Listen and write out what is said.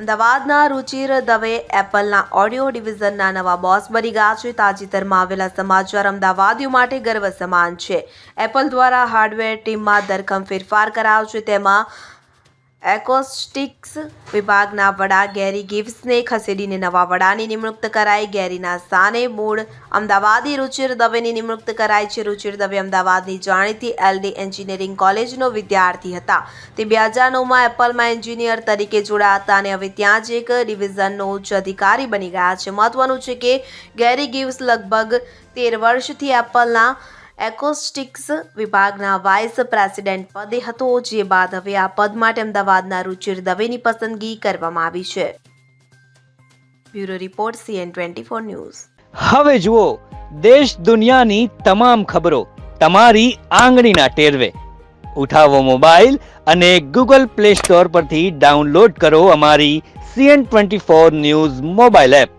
અમદાવાદના રુચિર દવે એપલના ઓડિયો ડિવિઝનના નવા બોસ બની ગયા છે. તાજેતરમાં આવેલા સમાચાર અમદાવાદીઓ માટે ગર્વ સમાન છે. એપલ દ્વારા હાર્ડવેર ટીમમાં ધરખમ ફેરફાર કરાયો છે. તેમાં એકોસ્ટિક્સ વિભાગના વડા ગેરી ગિવ્સને ખસેડીને નવા વડાની નિમણૂક કરાઈ. ગેરીના સ્થાને મૂળ અમદાવાદી રુચિર દવેની નિમણૂક કરાઈ છે. રુચિર દવે અમદાવાદની જાણીતી એલડી એન્જિનિયરિંગ કોલેજનો વિદ્યાર્થી હતા. તે બે હજાર નવમાં એપલમાં એન્જિનિયર તરીકે જોડાયા હતા અને હવે ત્યાં જ એક ડિવિઝનનો ઉચ્ચ અધિકારી બની ગયા છે. મહત્વનું છે કે ગેરી ગિવ્સ લગભગ તેર વર્ષથી એપલના એકોસ્ટિક્સ વિભાગના વાઇસ પ્રેસિડેન્ટ પદે હતો, જે બાદ હવે આ પદ માટે અમદાવાદના રુચિર દવેની પસંદગી કરવામાં આવી છે. Bureau report CN twenty four news. હવે જુઓ, દેશ દુનિયાની તમામ ખબરો તમારી આંગળીના ટેરવે. ઉઠાવો મોબાઈલ અને ગૂગલ પ્લે સ્ટોર પરથી ડાઉનલોડ કરો અમારી CN twenty four news mobile app.